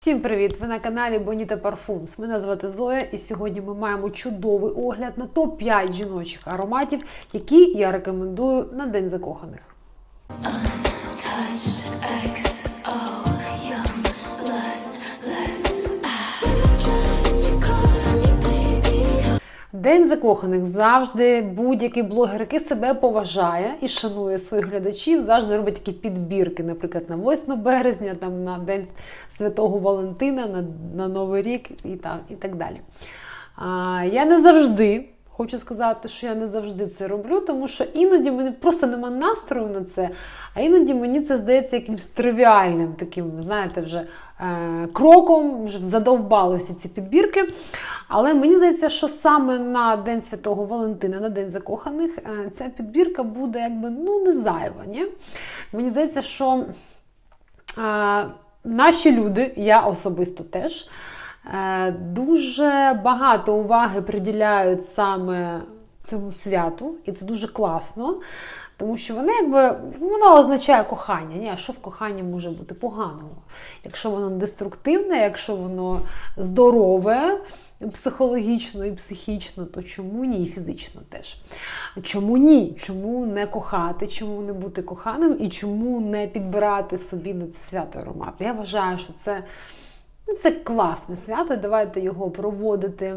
Всім привіт! Ви на каналі Bonita Parfums. Мене звати Зоя, і сьогодні ми маємо чудовий огляд на топ-5 жіночих ароматів, які я рекомендую на День закоханих. День закоханих завжди будь-який блогер, який себе поважає і шанує своїх глядачів, завжди робить такі підбірки, наприклад, на 8 березня, там на День Святого Валентина, на, на Новий рік і так, і так далі. А, я не завжди. Хочу сказати, що я не завжди це роблю, тому що іноді мені просто нема настрою на це, а іноді мені це здається якимось тривіальним таким, знаєте, вже е, кроком, вже задовбали ці підбірки. Але мені здається, що саме на День Святого Валентина, на День закоханих, е, ця підбірка буде якби ну не зайва. Ні? Мені здається, що е, наші люди, я особисто теж. Е, Дуже багато уваги приділяють саме цьому святу, і це дуже класно, тому що воно якби воно означає кохання. Ні, а що в коханні може бути поганого? Якщо воно деструктивне, якщо воно здорове, психологічно і психічно, то чому ні? І фізично теж. Чому ні? Чому не кохати, чому не бути коханим і чому не підбирати собі на це свято аромат? Я вважаю, що це. Ну, Це класне свято, давайте його проводити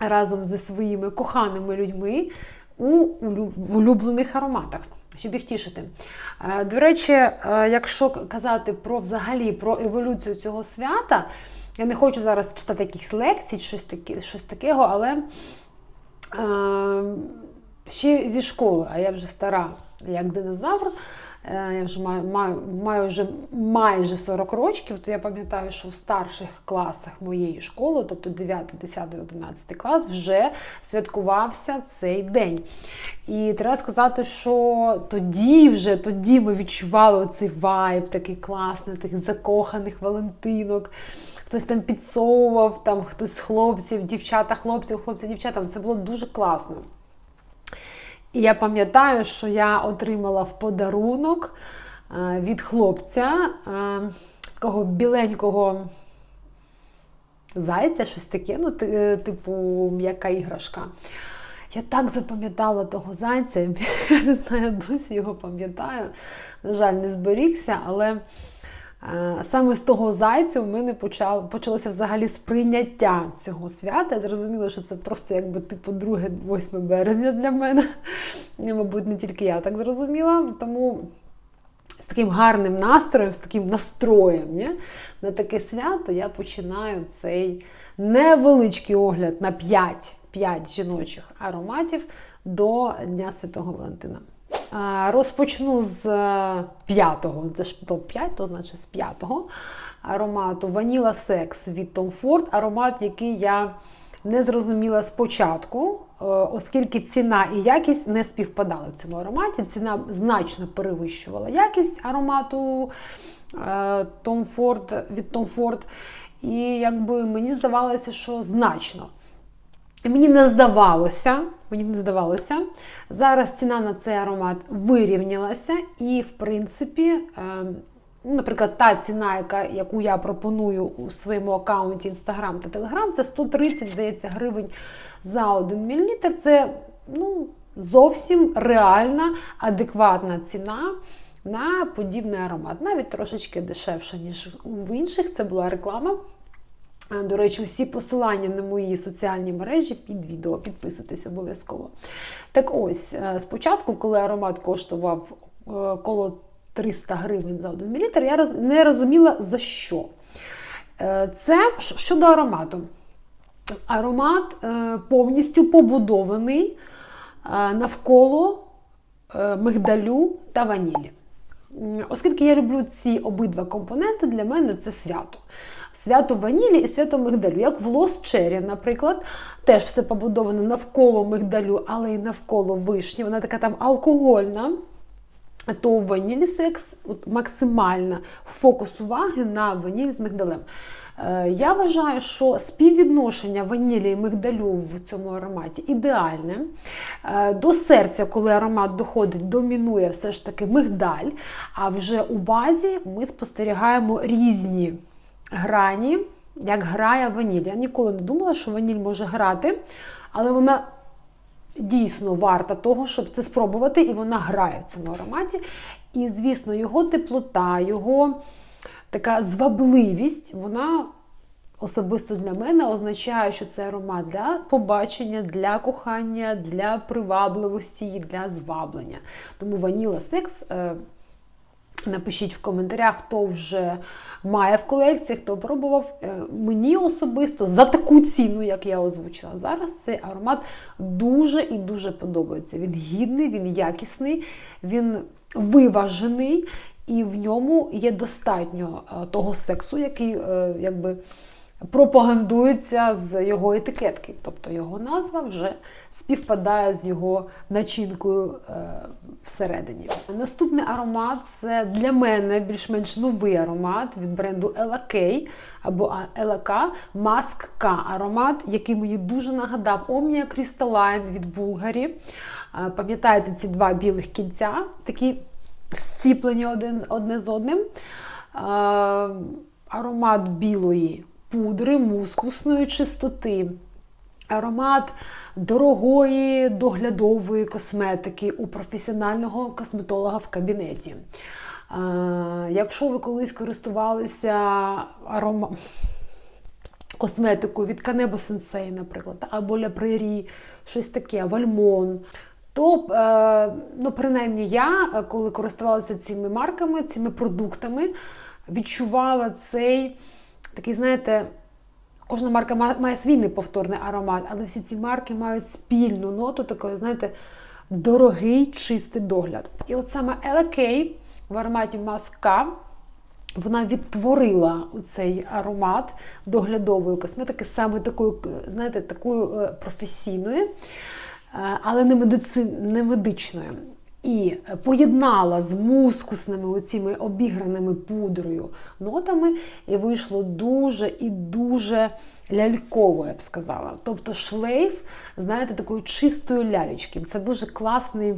разом зі своїми коханими людьми у улюблених ароматах, щоб їх тішити. Е, До речі, е, якщо казати про взагалі про еволюцію цього свята, я не хочу зараз читати якихось лекцій, щось таке, щось такого, але е, ще зі школи, а я вже стара, як динозавр. Е, Я вже маю, маю, маю вже майже 40 років, то я пам'ятаю, що в старших класах моєї школи, тобто 9, 10, 11 клас, вже святкувався цей день. І треба сказати, що тоді вже тоді ми відчували оцей вайб, такий класний, тих закоханих валентинок. Хтось там підсовував, там хтось хлопців, дівчата, хлопців, хлопці, дівчата. Це було дуже класно. І я пам'ятаю, що я отримала в подарунок е, від хлопця е, такого біленького зайця, щось таке, ну, е, типу м'яка іграшка. Я так запам'ятала того зайця, я не знаю, досі його пам'ятаю. На жаль, не зберігся, але саме з того зайця в мене почало, почалося взагалі сприйняття цього свята. Я зрозуміла, що це просто якби типу 2-8 березня для мене. Мабуть, не тільки я так зрозуміла. Тому з таким гарним настроєм, з таким настроєм ні? на таке свято я починаю цей невеличкий огляд на 5, 5 жіночих ароматів до Дня Святого Валентина. Розпочну з е, п'ятого, це ж топ-5, то значить з п'ятого аромату Ваніла Секс від Tom Ford. Аромат, який я не зрозуміла спочатку, е, оскільки ціна і якість не співпадали в цьому ароматі. Ціна значно перевищувала якість аромату е, Tom Ford, від Tom Ford. І якби мені здавалося, що значно. Мені не здавалося, мені не здавалося. Зараз ціна на цей аромат вирівнялася, і, в принципі, е, ну, наприклад, та ціна, яку я пропоную у своєму аккаунті Instagram та Telegram, це 130, здається, гривень за 1 мл. Це ну, зовсім реальна, адекватна ціна. На подібний аромат, навіть трошечки дешевше, ніж в інших. Це була реклама. До речі, всі посилання на мої соціальні мережі під відео. Підписуйтесь обов'язково. Так ось, е, спочатку, коли аромат коштував е, коло 300 гривень за 1 мл, я не розуміла за що. Е, Це щодо аромату. Аромат повністю побудований навколо мигдалю та ванілі. Оскільки я люблю ці обидва компоненти, для мене це свято. Свято ванілі і свято мигдалю. Як в Лос Черрі, наприклад, теж все побудовано навколо мигдалю, але й навколо вишні. Вона така там алкогольна. То в ванілі секс максимально фокус уваги на ваніль з мигдалем. Е, Я вважаю, що співвідношення ванілі і мигдалю в цьому ароматі ідеальне. Е, До серця, коли аромат доходить, домінує все ж таки мигдаль, а вже у базі ми спостерігаємо різні грані, як грає ваніль. Я ніколи не думала, що ваніль може грати, але вона дійсно варта того, щоб це спробувати, і вона грає в цьому ароматі. І, звісно, його теплота, його така звабливість, вона особисто для мене означає, що це аромат для побачення, для кохання, для привабливості і для зваблення. Тому ваніла секс. Напишіть в коментарях, хто вже має в колекції, хто пробував. Е, Мені особисто за таку ціну, як я озвучила зараз, цей аромат дуже і дуже подобається. Він гідний, він якісний, він виважений, і в ньому є достатньо е, того сексу, який е, якби. Пропагандується з його етикетки, тобто його назва вже співпадає з його начинкою е, всередині. Наступний аромат це для мене більш-менш новий аромат від бренду Ella K або LK Mask K аромат, який мені дуже нагадав Omnia Crystalline від Булгарі. Е, Пам'ятаєте ці два білих кінця, такі зціплені один, одне з одним. Е, аромат білої пудри мускусної чистоти. Аромат дорогої доглядової косметики у професіонального косметолога в кабінеті. Якщо ви колись користувалися арома... косметикою від Канебо Sensei, наприклад, або Ля Прері, щось таке, Вальмон, то, е, ну, принаймні, я, коли користувалася цими марками, цими продуктами, відчувала цей такий, знаєте, кожна марка має свій неповторний аромат, але всі ці марки мають спільну ноту, такої, знаєте, дорогий чистий догляд. І от саме LK в ароматі Маска. Вона відтворила цей аромат доглядової косметики, саме такою, знаєте, такою е, професійною, але не, медици... не медичною. І поєднала з мускусними оціми обіграними пудрою нотами, і вийшло дуже і дуже ляльково, я б сказала. Тобто шлейф, знаєте, такої чистої лялечки. Це дуже класний.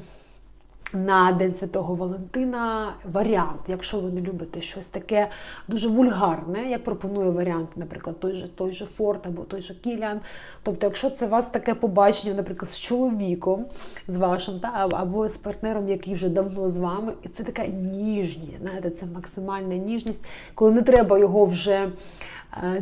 На День Святого Валентина варіант, якщо ви не любите щось таке дуже вульгарне, як пропонує варіант, наприклад, той же той же Форд або той же Кіліан. Тобто, якщо це у вас таке побачення, наприклад, з чоловіком, з вашим, та, або з партнером, який вже давно з вами, і це така ніжність, знаєте, це максимальна ніжність, коли не треба його вже.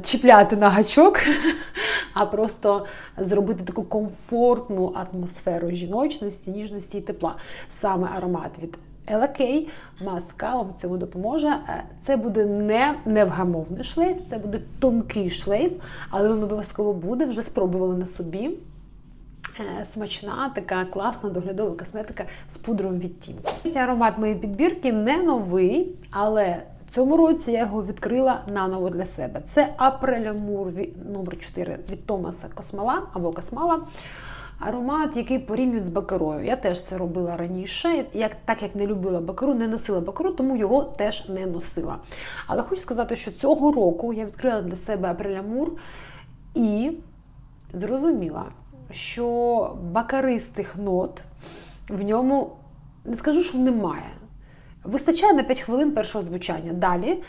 Чіпляти на гачок, а просто зробити таку комфортну атмосферу жіночності, ніжності і тепла. Саме аромат від LK маска вам цьому допоможе. Це буде не невгамовний шлейф, це буде тонкий шлейф, але він обов'язково буде, вже спробували на собі. Смачна, така класна доглядова косметика з пудровим відтінком. Аромат моєї підбірки не новий, але цьому році я його відкрила наново для себе. Це Апрелямур номер 4 від Томаса Космала або Космала. Аромат, який порівнюють з бакарою. Я теж це робила раніше. Як, Так як не любила бакару, не носила бакару, тому його теж не носила. Але хочу сказати, що цього року я відкрила для себе Апрелямур і зрозуміла, що бакаристих нот в ньому не скажу, що немає. Вистачає на 5 хвилин першого звучання. Далі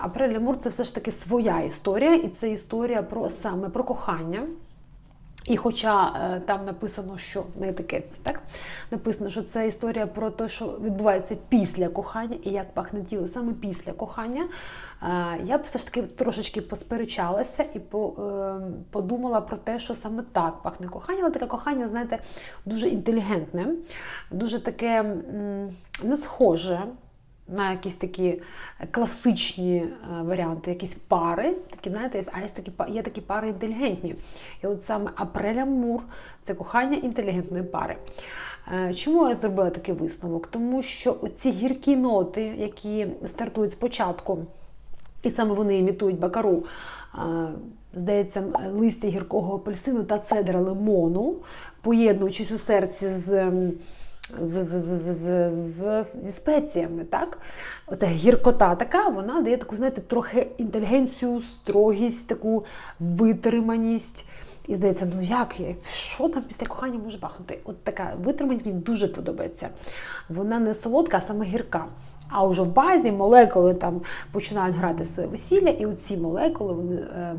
Апрель Лемур це все ж таки своя історія, і це історія про саме про кохання. І хоча е, там написано, що на етикетці так написано, що це історія про те, що відбувається після кохання і як пахне тіло. Саме після кохання, е, я б все ж таки трошечки посперечалася і е, подумала про те, що саме так пахне кохання, але таке кохання, знаєте, дуже інтелігентне, дуже таке не схоже на якісь такі класичні е, варіанти, якісь пари, такі, знаєте, а є такі, є такі пари інтелігентні. І от саме Апреля Мур це кохання інтелігентної пари. Е, чому я зробила такий висновок? Тому що оці гіркі ноти, які стартують спочатку, і саме вони імітують бакару, е, здається, листя гіркого апельсину та цедра лимону, поєднуючись у серці з з, з, з, з, з, зі спеціями. так? Оця гіркота така, вона дає таку, знаєте, трохи інтелігенцію, строгість, таку витриманість. І здається, ну як, я? що там після кохання може пахнути? От така витриманість мені дуже подобається. Вона не солодка, а саме гірка. А вже в базі молекули там починають грати своє весілля, і оці молекули вони е,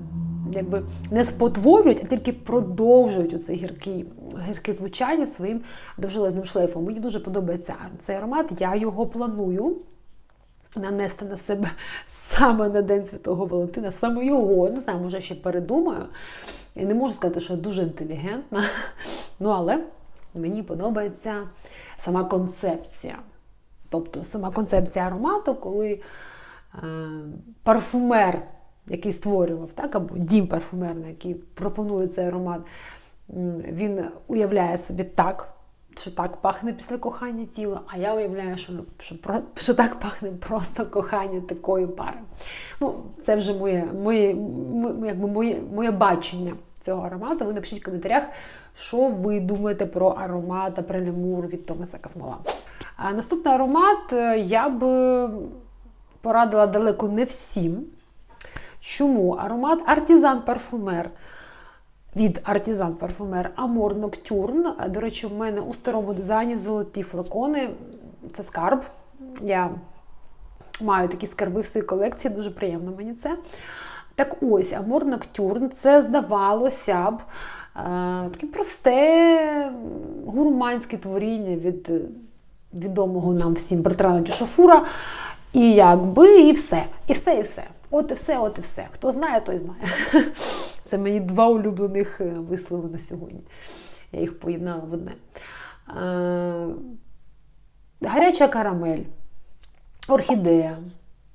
якби не спотворюють, а тільки продовжують оце гіркі, гірке звучання своїм довжелезним шлейфом. Мені дуже подобається цей аромат. Я його планую нанести на себе саме на День Святого Валентина, саме його. Не знаю, може ще передумаю. Я не можу сказати, що я дуже інтелігентна. Ну, але мені подобається сама концепція. Тобто сама концепція аромату, коли е, парфумер, який створював, так, або дім парфумерний, який пропонує цей аромат, він уявляє собі так, що так пахне після кохання тіло, а я уявляю, що, що, що так пахне просто кохання такої пари. Ну, це вже моє, моє, м- якби моє, моє бачення цього аромату. Ви напишіть в коментарях, що ви думаєте про аромат Апрелемур від Томаса Космола. А наступний аромат е, я б порадила далеко не всім. Чому? Аромат Артізан Парфумер від Артізан Парфумер Амор Ноктюрн. До речі, в мене у старому дизайні золоті флакони. Це скарб. Я маю такі скарби в своїй колекції, дуже приємно мені це. Так ось, Амор Ноктюрн це здавалося б е, таке просте гурманське творіння від відомого нам всім Бертрана Дюшафура. І якби, і все. І все, і все. От і все, от і все. Хто знає, той знає. Це мені два улюблених е, вислови на сьогодні. Я їх поєднала в одне. Е, Гаряча карамель, орхідея.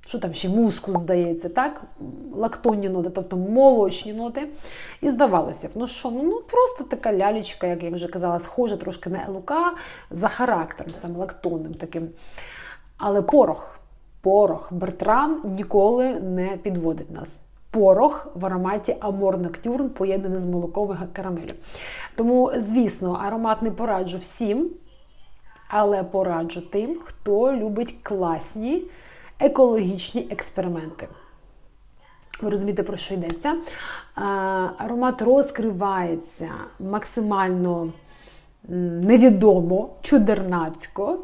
Що там ще мускус, здається, так? Лактонні ноти, тобто молочні ноти. І здавалося б, ну що, ну, ну просто така лялечка, як я вже казала, схожа трошки на елука за характером, саме лактонним таким. Але порох, порох, Бертран ніколи не підводить нас. Порох в ароматі Амор Ноктюрн поєднаний з молоком і карамелю. Тому, звісно, аромат не пораджу всім, але пораджу тим, хто любить класні екологічні експерименти. Ви розумієте, про що йдеться? Аромат розкривається максимально невідомо, чудернацько,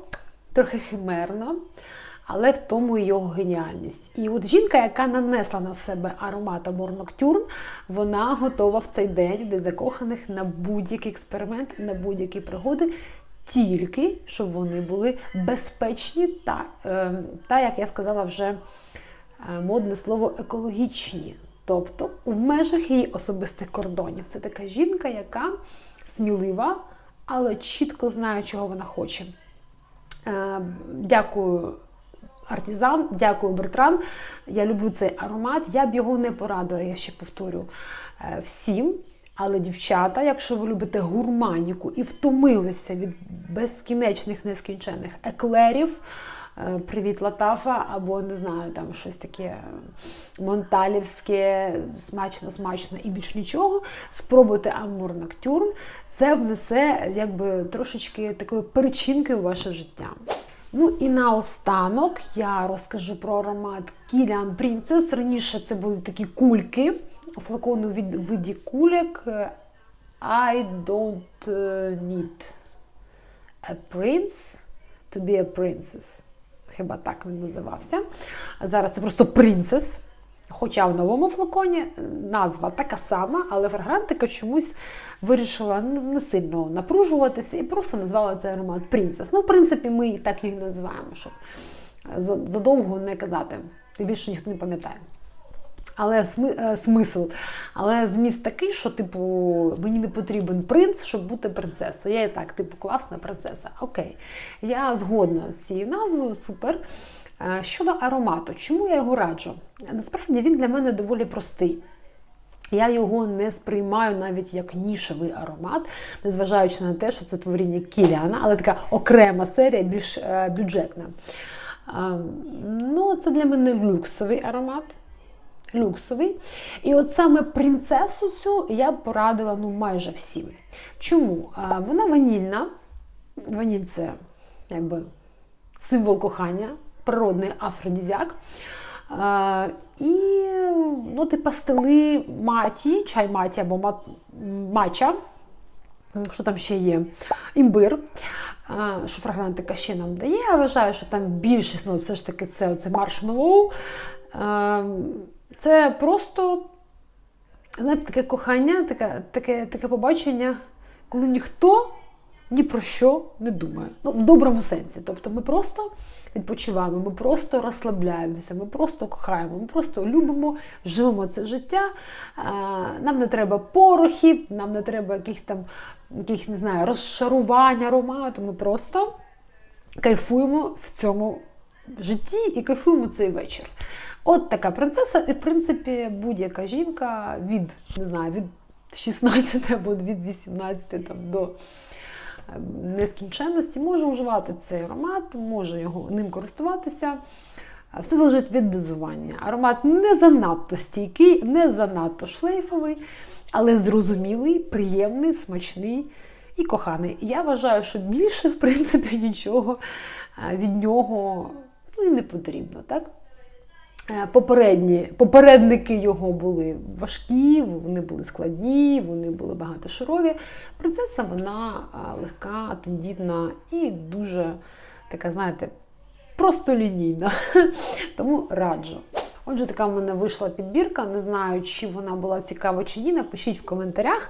трохи химерно, але в тому його геніальність. І от жінка, яка нанесла на себе аромат Amor Nocturne, вона готова в цей день для закоханих на будь-який експеримент, на будь-які пригоди, тільки щоб вони були безпечні та, е, та як я сказала вже е, модне слово екологічні. Тобто в межах її особистих кордонів. Це така жінка, яка смілива, але чітко знає, чого вона хоче. Е, Дякую, Артізан, дякую, Бертран. Я люблю цей аромат. Я б його не порадила, я ще повторю всім. Але, дівчата, якщо ви любите гурманіку і втомилися від безкінечних нескінчених еклерів, е, привіт, Латафа, або не знаю, там щось таке монталівське, смачно, смачно і більш нічого, спробуйте Амур Ноктюрн. Це внесе якби трошечки такої перечинки у ваше життя. Ну і наостанок я розкажу про аромат Kilian Princess. Раніше це були такі кульки, флакони у виді кульок. I don't е, need a prince to be a princess. Хіба так він називався. Зараз це просто принцес. Хоча в новому флаконі назва така сама, але фрагрантика чомусь вирішила не сильно напружуватися і просто назвала цей аромат Принцес. Ну, в принципі, ми і так їх називаємо, щоб задовго не казати. Більше ніхто не пам'ятає. Але е, смисл. Але зміст такий, що, типу, мені не потрібен принц, щоб бути принцесою. Я і так, типу, класна принцеса. Окей. Я згодна з цією назвою, супер. Е, Щодо аромату, чому я його раджу? Насправді він для мене доволі простий. Я його не сприймаю навіть як нішевий аромат, незважаючи на те, що це творіння Кіліана, але така окрема серія, більш е, бюджетна. Е, ну, це для мене люксовий аромат. Люксовий. І от саме принцесу цю я б порадила ну, майже всім. Чому? Вона ванільна. Ваніль це якби символ кохання, природний афродізіак. А, і ноти пастили маті, чай маті або мат, матча. Що там ще є? Імбир. що фрагрантика ще нам дає. Я вважаю, що там більшість, ну все ж таки, це оце маршмеллоу. Це просто знаєте, таке кохання, таке, таке, таке побачення, коли ніхто ні про що не думає. Ну, в доброму сенсі. Тобто ми просто відпочиваємо, ми просто розслабляємося, ми просто кохаємо, ми просто любимо, живемо це життя. Нам не треба порохів, нам не треба якихось там яких, не знаю, розшарувань, аромату. Ми просто кайфуємо в цьому житті і кайфуємо цей вечір. От така принцеса, і в принципі будь-яка жінка від не знаю, від 16 або від 18 там, до е, нескінченності може вживати цей аромат, може його ним користуватися. Все залежить від дозування. Аромат не занадто стійкий, не занадто шлейфовий, але зрозумілий, приємний, смачний і коханий. Я вважаю, що більше, в принципі, нічого е, від нього ну, і не потрібно. Так? Е, Попередні, попередники його були важкі, вони були складні, вони були багатошарові. Принцеса вона а, легка, тендітна і дуже така, знаєте, просто лінійна. Тому раджу. Отже, така в мене вийшла підбірка. Не знаю, чи вона була цікава чи ні. Напишіть в коментарях.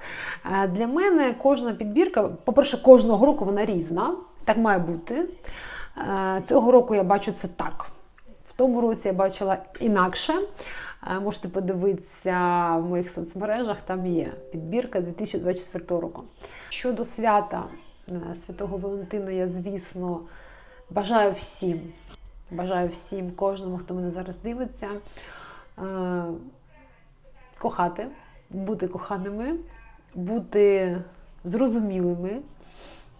Е, Для мене кожна підбірка, по-перше, кожного року вона різна. Так має бути. Е, Цього року я бачу це так. Тому році я бачила інакше. Е, Можете подивитися в моїх соцмережах, там є підбірка 2024 року. Щодо свята е, Святого Валентина, я, звісно, бажаю всім, бажаю всім, кожному, хто мене зараз дивиться, е, кохати, бути коханими, бути зрозумілими,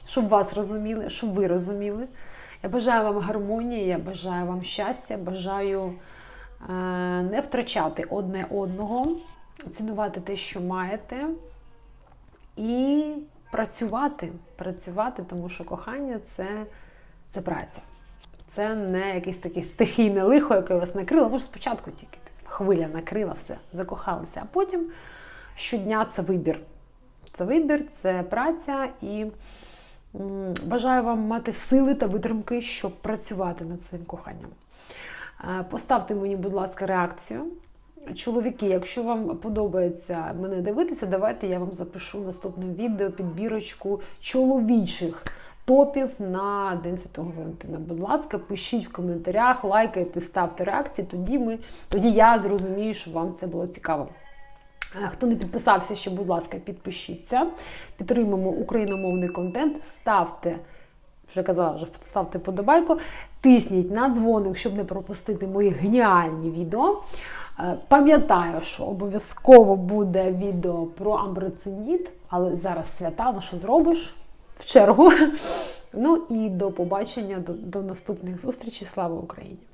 щоб вас розуміли, щоб ви розуміли. Я бажаю вам гармонії, я бажаю вам щастя, бажаю е, не втрачати одне одного, цінувати те, що маєте, і працювати. Працювати, тому що кохання це, це праця. Це не якесь таке стихійне лихо, яке вас накрило. Може, спочатку тільки хвиля накрила, все, закохалися, а потім щодня це вибір. Це вибір, це праця і. Бажаю вам мати сили та витримки, щоб працювати над своїм коханням. Е, Поставте мені, будь ласка, реакцію. Чоловіки, якщо вам подобається мене дивитися, давайте я вам запишу наступне відео підбірочку чоловічих топів на День Святого Валентина. Будь ласка, пишіть в коментарях, лайкайте, ставте реакції. Тоді ми, тоді я зрозумію, що вам це було цікаво. Хто не підписався ще, будь ласка, підпишіться. Підтримуємо україномовний контент. Ставте, вже казала, вже ставте подобайку, тисніть на дзвоник, щоб не пропустити мої геніальні відео. Е, Пам'ятаю, що обов'язково буде відео про амброциніт, але зараз свята, ну що зробиш? В чергу. Ну і до побачення, до, до наступних зустрічей. Слава Україні!